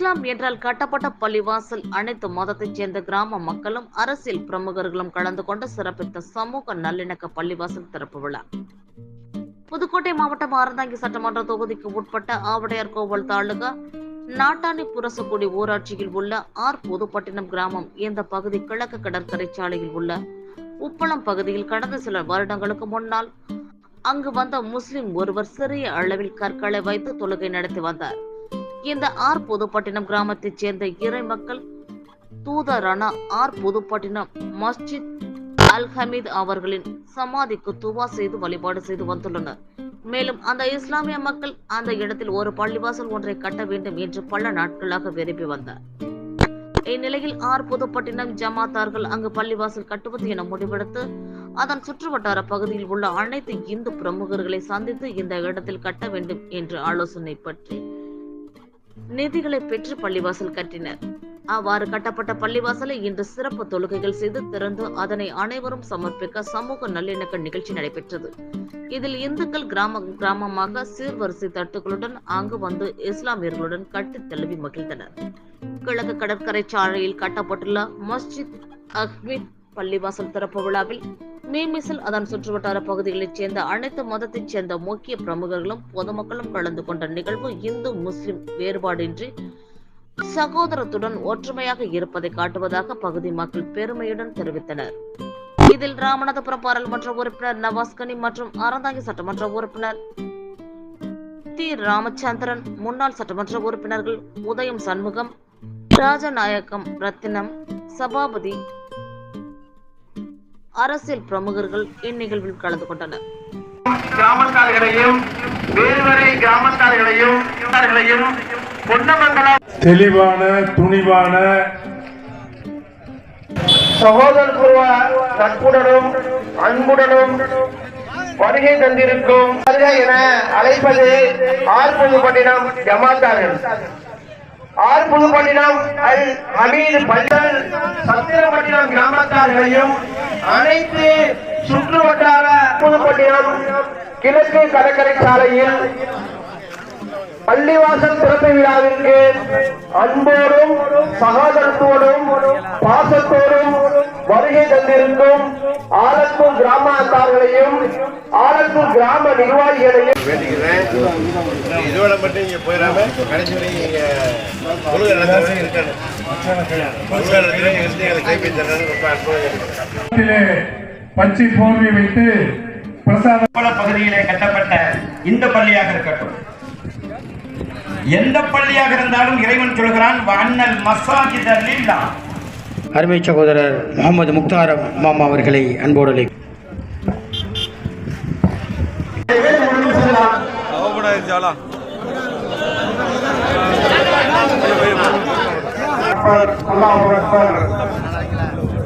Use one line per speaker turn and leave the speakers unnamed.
இஸ்லாம் என்றால் கட்டப்பட்ட பள்ளிவாசல். அனைத்து மதத்தைச் சேர்ந்த கிராம மக்களும் அரசியல் பிரமுகர்களும் கலந்து கொண்டு சிறப்பித்த சமூக நல்லிணக்க பள்ளிவாசல் திறப்பு விழா. புதுக்கோட்டை மாவட்டம் அறந்தாங்கி சட்டமன்ற தொகுதிக்கு உட்பட்ட ஆவடையார் கோவில் தாலுகா நாட்டாணி புரசக்குடி ஊராட்சியில் உள்ள ஆர். புதுப்பட்டினம் கிராமம் இந்த பகுதி கிழக்கு கடற்கரை சாலையில் உள்ள உப்பளம் பகுதியில் கடந்த சில வருடங்களுக்கு முன்னால் அங்கு வந்த முஸ்லிம் ஒருவர் சிறிய அளவில் கற்களை வைத்து தொழுகை நடத்தி வந்தார். இந்த ஆர் புதுப்பட்டினம் கிராமத்தைச் சேர்ந்த இறை மக்கள் தூதரான ஆர் புதுப்பட்டினம் மஸ்ஜித் அல் ஹமீத் அவர்களின் சமாதிக்கு துவா செய்து வழிபாடு செய்து வந்துள்ளனர். மேலும் அந்த இஸ்லாமிய மக்கள் அந்த இடத்தில் ஒரு பள்ளிவாசல் ஒன்றை கட்ட வேண்டும் என்று பல நாட்களாக விரும்பி வந்தார். இந்நிலையில் ஆர் புதுப்பட்டினம் ஜமாத்தார்கள் அங்கு பள்ளிவாசல் கட்டுவது என முடிவெடுத்து அதன் சுற்றுவட்டார பகுதியில் உள்ள அனைத்து இந்து பிரமுகர்களை சந்தித்து இந்த இடத்தில் கட்ட வேண்டும் என்று ஆலோசனை பற்றி நிதிகளை பெற்று பள்ளிவாசல் கட்டினர். அவ்வாறு கட்டப்பட்ட பள்ளிவாசலை இன்று சிறப்பு தொழுகைகள் செய்து திறந்து அதனை அனைவரும் சமர்ப்பிக்க சமூக நல்லிணக்க நிகழ்ச்சி நடைபெற்றது. இதில் இந்துக்கள் கிராம கிராமமாக சீர்வரிசை தட்டுகளுடன் அங்கு வந்து இஸ்லாமியர்களுடன் கட்டி தழுவி மகிழ்ந்தனர். கிழக்கு கடற்கரை சாலையில் கட்டப்பட்டுள்ள மஸ்ஜித் அஹ்மீத் பள்ளிவாசல் திறப்பு விழாவில் மீமிசல் அதன் சுற்றுவட்டார பகுதிகளைச் சேர்ந்த அனைத்து மதத்தைச் சேர்ந்த முக்கிய பிரமுகர்களும் பொதுமக்களும் கலந்து கொண்ட நிகழ்வு இந்து முஸ்லிம் வேறுபாடின்றி சகோதரத்துடன் ஒற்றுமையாக இருப்பதை காட்டுவதாக பகுதி மக்கள் பெருமையுடன் தெரிவித்தனர். இதில் ராமநாதபுரம் பாராளுமன்ற உறுப்பினர் நவாஸ்கனி மற்றும் அறந்தாங்கி சட்டமன்ற உறுப்பினர் தி ராமச்சந்திரன் முன்னாள் சட்டமன்ற உறுப்பினர்கள் உதயம் சண்முகம் ராஜநாயக்கம் ரத்தினம் சபாபதி அரசியல் பிரமுகர்கள் இந்நிகழ்வில் கலந்து கொண்டனர்.
தெளிவான துணிவான
சகோதரத்துவ நட்புடனும் அன்புடனும் வருகை தந்திருக்கும் வருக என அழைப்பது ஆர்புதுப்பட்டினம் ஜமாத்தார்கள். ஆர்புதுப்பட்டினம் அல் ஹமீது பள்ளல் சத்திரப்பட்டினம் கிராமத்தார்களையும் அனைத்து சுற்று வட்டார புதுப்பட்டினம் கிழக்கு கடற்கரை சாலையில் பள்ளிவாசல் திறப்பு விழாவிற்கு அன்போடும் சகோதரத்தோடும் பாசத்தோடும் வருகை தந்திருக்கும் ஆலத்தூர் கிராமத்தார்களையும் ஆலத்தூர் கிராம நிர்வாகிகளையும்
வேண்டிக்கிறேன் இதோட மட்டும் இங்க போயிடாம கடைசி வரைக்கும் இங்க தொழுகை நடத்துறது இருக்கணும் தொழுகை நடத்துறது இருந்து எங்களை கைப்பற்றி தர்றது ரொம்ப அற்புதம்
இடத்திலே பச்சை போர்வை வைத்து பிரசாதம்
பல பகுதியிலே கட்டப்பட்ட இந்த பள்ளியாக இருக்கட்டும். எந்த பள்ளியாக இருந்தாலும் இறைவன் சொல்கிறான் அண்ணல் மசாஜித் அல்லா
அருமை சகோதரர் முகமது முக்தார் மாமா அவர்களை அன்போடு ان
شاء الله الله أكبر.